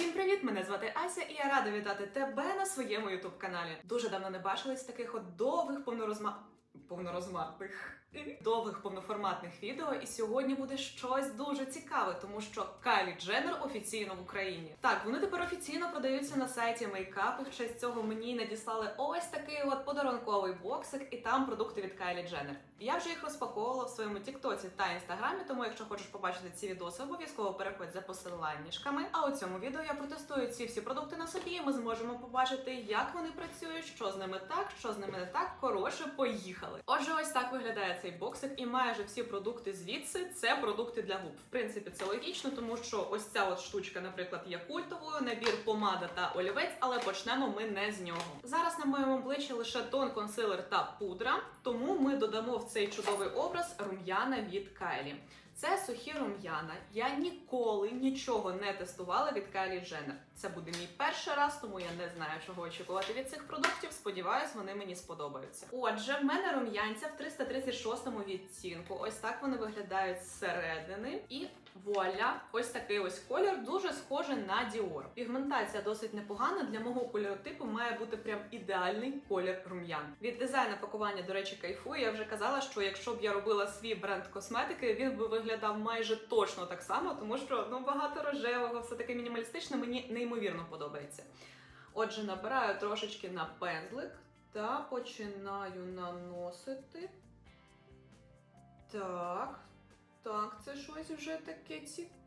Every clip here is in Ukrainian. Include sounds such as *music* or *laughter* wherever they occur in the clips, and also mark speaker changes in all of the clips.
Speaker 1: Всім привіт! Мене звати Ася, і я рада вітати тебе на своєму ютуб каналі. Дуже давно не бачились таких от довгих повнорозма... повнорозматних довгих повноформатних відео. І сьогодні буде щось дуже цікаве, тому що Кайлі Дженнер офіційно в Україні. Так, вони тепер офіційно продаються на сайті Makeup, і В честь цього мені надіслали ось такий от подарунковий боксик, і там продукти від Кайлі Дженнер. Я вже їх розпаковувала в своєму Тіктоці та інстаграмі, тому якщо хочеш побачити ці відоси, обов'язково переходь за посиланнячками. А у цьому відео я протестую ці всі продукти на собі, і ми зможемо побачити, як вони працюють, що з ними так, що з ними не так. Коротше, поїхали. Отже, ось так виглядає цей боксик, і майже всі продукти звідси це продукти для губ. В принципі, це логічно, тому що ось ця от штучка, наприклад, є культовою, набір помада та олівець, але почнемо ми не з нього. Зараз на моєму обличчі лише тон, консилер та пудра, тому ми додамо в цей чудовий образ рум'яна від Кайлі. Це сухі рум'яна. Я ніколи нічого не тестувала від Kylie Jenner. Це буде мій перший раз, тому я не знаю, чого очікувати від цих продуктів. Сподіваюсь, вони мені сподобаються. Отже, в мене рум'янця в 336 відцінку. Ось так вони виглядають зсередини. І вуаля, ось такий ось колір, дуже схожий на Dior. Пігментація досить непогана. Для мого кольоротипу має бути прям ідеальний колір рум'ян. Від дизайну пакування, до речі, кайфую. Я вже казала, що якщо б я робила свій бренд косметики, він би виглядав майже точно так само, тому що ну багато рожевого, все таке мінімалістичне, мені неймовірно подобається. Отже, набираю трошечки на пензлик та починаю наносити. Так, так, це щось вже таке цікаве.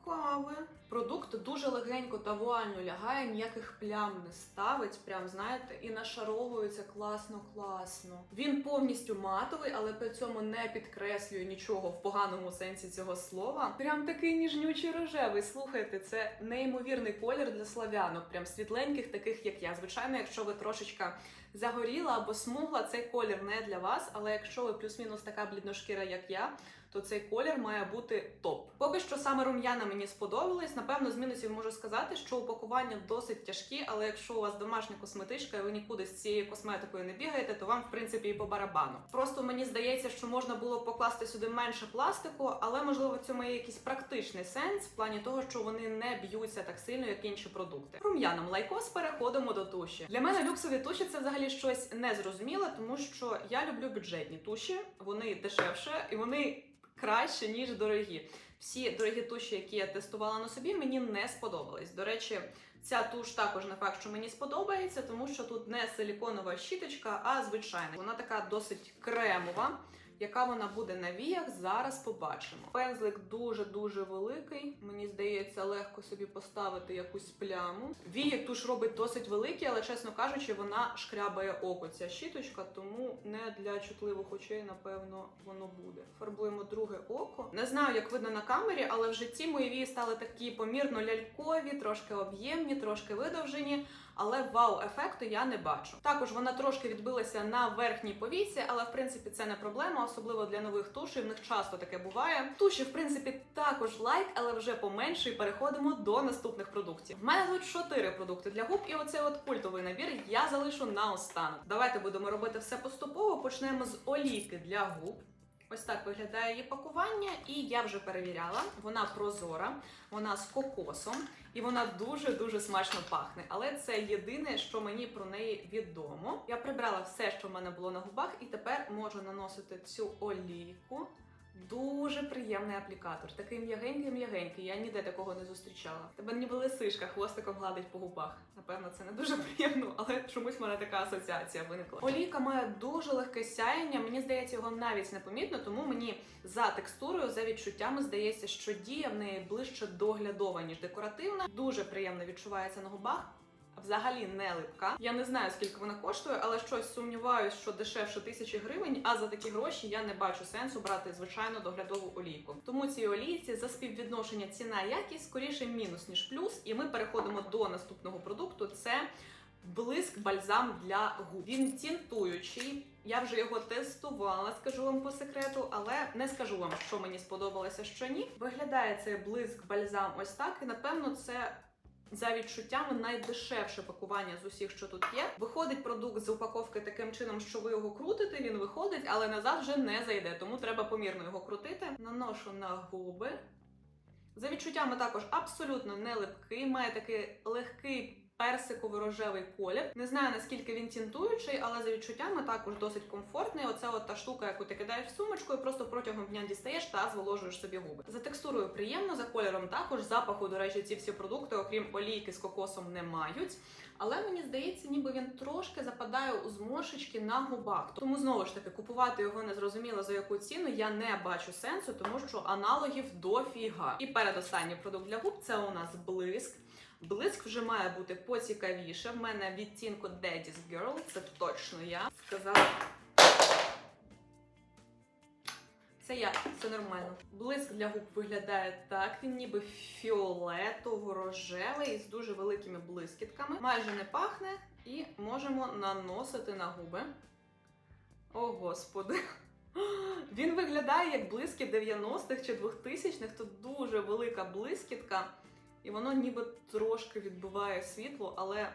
Speaker 1: Продукт дуже легенько та вуально лягає, ніяких плям не ставить, прям знаєте, і нашаровується класно-класно. Він повністю матовий, але при цьому не підкреслює нічого в поганому сенсі цього слова. Прям такий ніжнючий рожевий. Слухайте, це неймовірний колір для славянок, прям світленьких, таких як я. Звичайно, якщо ви трошечка загоріла або смугла, цей колір не для вас. Але якщо ви плюс-мінус така блідношкіра, як я, то цей колір має бути топ. Поки що саме рум'яна мені сподобались. Напевно, з мінусів можу сказати, що упакування досить тяжкі, але якщо у вас домашня косметичка і ви нікуди з цією косметикою не бігаєте, то вам в принципі і по барабану. Просто мені здається, що можна було покласти сюди менше пластику, але можливо в цьому є якийсь практичний сенс в плані того, що вони не б'ються так сильно, як інші продукти. Рум'яном лайкос переходимо до туші. Для мене люксові туші це взагалі щось незрозуміле, тому що я люблю бюджетні туші, вони дешевше і вони краще, ніж дорогі. Всі дорогі туші, які я тестувала на собі, мені не сподобались. До речі, ця туш також не факт, що мені сподобається, тому що тут не силіконова щіточка, а звичайна. Вона така досить кремова. Яка вона буде на віях, зараз побачимо. Пензлик дуже-дуже великий. Мені здається, легко собі поставити якусь пляму. Вії туш робить досить великі, але чесно кажучи, вона шкрябає око. Ця щіточка, тому не для чутливих очей, напевно, воно буде. Фарбуємо друге око. Не знаю, як видно на камері, але в житті мої вії стали такі помірно лялькові, трошки об'ємні, трошки видовжені. Але вау-ефекту я не бачу. Також вона трошки відбилася на верхній повіці, але в принципі це не проблема, особливо для нових тушей. В них часто таке буває. Туші, в принципі, також лайк, але вже поменше. І переходимо до наступних продуктів. В мене тут чотири продукти для губ, і оцей от культовий набір я залишу на останок. Давайте будемо робити все поступово. Почнемо з олійки для губ. Ось так виглядає її пакування, і я вже перевіряла. Вона прозора, вона з кокосом, і вона дуже-дуже смачно пахне. Але це єдине, що мені про неї відомо. Я прибрала все, що в мене було на губах, і тепер можу наносити цю олійку. Дуже приємний аплікатор, такий м'ягенький-м'ягенький. Я ніде такого не зустрічала. Тебе ніби лисишка хвостиком гладить по губах. Напевно, це не дуже *laughs* приємно, але чомусь в мене така асоціація виникла. Олійка має дуже легке сяєння. Мені здається, його навіть не помітно, тому мені за текстурою, за відчуттями здається, що дія в неї ближче доглядова, ніж декоративна. Дуже приємно відчувається на губах. Взагалі не липка. Я не знаю, скільки вона коштує, але щось сумніваюсь, що дешевше тисячі гривень. А за такі гроші я не бачу сенсу брати звичайну доглядову олійку. Тому цій олійці за співвідношення ціна якість скоріше мінус ніж плюс. І ми переходимо до наступного продукту. Це блиск бальзам для губ. Він тінтуючий. Я вже його тестувала, скажу вам по секрету, але не скажу вам, що мені сподобалося, що ні. Виглядає цей блиск бальзам ось так, і напевно це. За відчуттями найдешевше пакування з усіх, що тут є. Виходить продукт з упаковки таким чином, що ви його крутите, він виходить, але назад вже не зайде, тому треба помірно його крутити. Наношу на губи. За відчуттями також абсолютно не липкий, має такий легкий персиково-рожевий колір. Не знаю наскільки він тінтуючий, але за відчуттями також досить комфортний. Оце от та штука, яку ти кидаєш в сумочку і просто протягом дня дістаєш та зволожуєш собі губи. За текстурою приємно, за кольором також запаху. До речі, ці всі продукти, окрім олійки з кокосом, не мають. Але мені здається, ніби він трошки западає у зморшечки на губах. Тому знову ж таки купувати його незрозуміло за яку ціну я не бачу сенсу, тому що аналогів дофіга. І передостанній продукт для губ це у нас блиск. Блиск вже має бути поцікавіше. В мене відтінку Daddy's Girl, це точно я сказала. Це я, все нормально. Блиск для губ виглядає так. Він ніби фіолетово-рожевий з дуже великими блискітками. Майже не пахне і можемо наносити на губи. О, господи. Він виглядає як блиски 90-х чи 2000-х. Тут дуже велика блискітка, і воно ніби трошки відбиває світло, але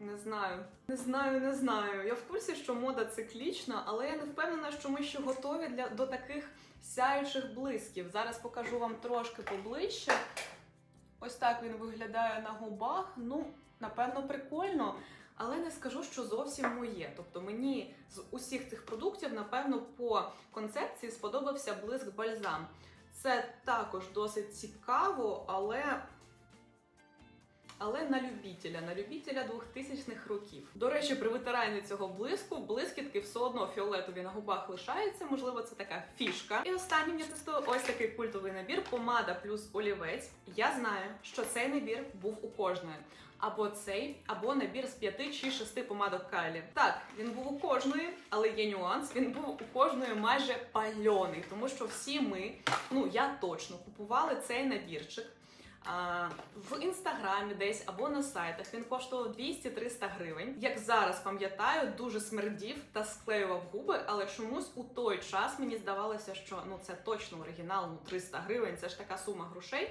Speaker 1: не знаю. Не знаю, не знаю. Я в курсі, що мода циклічна, але я не впевнена, що ми ще готові для, до таких сяючих блисків. Зараз покажу вам трошки поближче. Ось так він виглядає на губах. Ну, напевно, прикольно. Але не скажу, що зовсім моє. Тобто мені з усіх цих продуктів, напевно, по концепції сподобався блиск бальзам. Це також досить цікаво, але. Але на любителя, на любителя 2000-х років. До речі, при витиранні цього блиску блискітки все одно фіолетові на губах лишаються. Можливо, це така фішка. І останнім я тестую ось такий культовий набір помада плюс олівець. Я знаю, що цей набір був у кожної. Або цей, або набір з п'яти чи шести помадок Кайлі. Так, він був у кожної, але є нюанс. Він був у кожної майже пальоний, тому що всі ми, ну я точно купували цей набірчик. В інстаграмі десь або на сайтах він коштував 200-300 гривень. Як зараз пам'ятаю, дуже смердів та склеював губи, але чомусь у той час мені здавалося, що ну це точно оригінал, ну 300 гривень, це ж така сума грошей.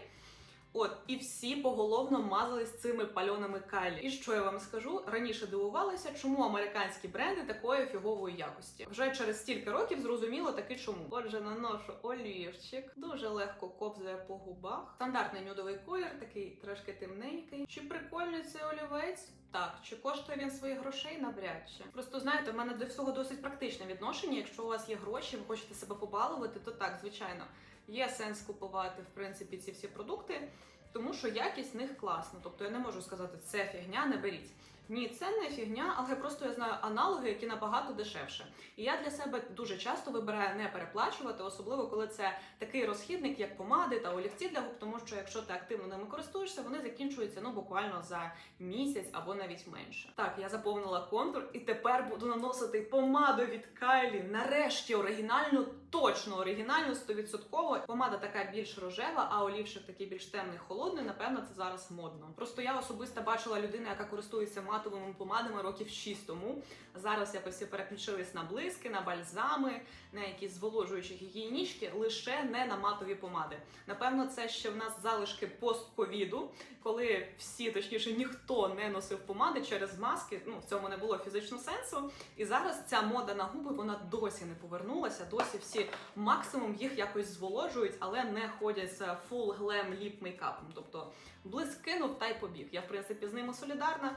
Speaker 1: От, і всі поголовно мазались цими пальоними кайлі. І що я вам скажу? Раніше дивувалася, чому американські бренди такої фігової якості. Вже через стільки років зрозуміло таки чому. Отже, наношу олівчик, дуже легко ковзає по губах. Стандартний нюдовий колір, такий трошки темненький. Чи прикольний цей олівець? Так, чи коштує він своїх грошей? Навряд чи. Просто знаєте, в мене до всього досить практичне відношення. Якщо у вас є гроші, ви хочете себе побалувати, то так, звичайно, є сенс купувати в принципі ці всі продукти, тому що якість в них класна. Тобто я не можу сказати, це фігня, не беріть. Ні, це не фігня, але просто я знаю аналоги, які набагато дешевше. І я для себе дуже часто вибираю не переплачувати, особливо коли це такий розхідник, як помади та олівці для губ, тому що якщо ти активно ними користуєшся, вони закінчуються ну буквально за місяць або навіть менше. Так, я заповнила контур і тепер буду наносити помаду від Кайлі. Нарешті оригінальну, точно оригінальну, 100%. Помада така більш рожева, а олівчик такий більш темний, холодний. Напевно, це зараз модно. Просто я особисто бачила людину, яка користується матовими помадами років 6 тому. Зараз якось переключились на блиски, на бальзами, на якісь зволожуючі гігієнічки, лише не на матові помади. Напевно, це ще в нас залишки постковіду, коли всі, точніше, ніхто не носив помади через маски. Ну в цьому не було фізичного сенсу. І зараз ця мода на губи вона досі не повернулася. Досі всі максимум їх якось зволожують, але не ходять з full glam ліп мейкапом. Тобто блиск кинув та й побіг. Я в принципі з ними солідарна.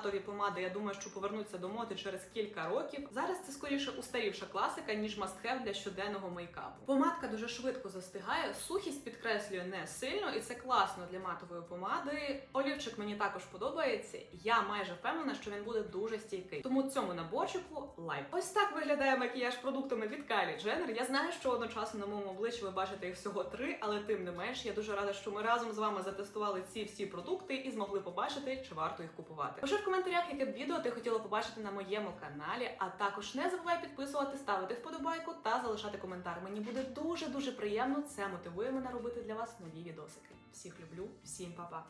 Speaker 1: Матові помади, я думаю, що повернуться до моди через кілька років. Зараз це скоріше устарівша класика, ніж мастхев для щоденного мейкапу. Помадка дуже швидко застигає, сухість підкреслює не сильно, і це класно для матової помади. Олівчик мені також подобається. Я майже впевнена, що він буде дуже стійкий. Тому цьому наборчику лайк. Ось так виглядає макіяж продуктами від Kylie Jenner. Я знаю, що одночасно на моєму обличчі ви бачите їх всього три, але тим не менш, я дуже рада, що ми разом з вами затестували ці всі продукти і змогли побачити, чи варто їх купувати. В коментарях, яке б відео ти хотіла побачити на моєму каналі. А також не забувай підписувати, ставити вподобайку та залишати коментар. Мені буде дуже дуже приємно. Це мотивує мене робити для вас нові відосики. Всіх люблю, всім па-па!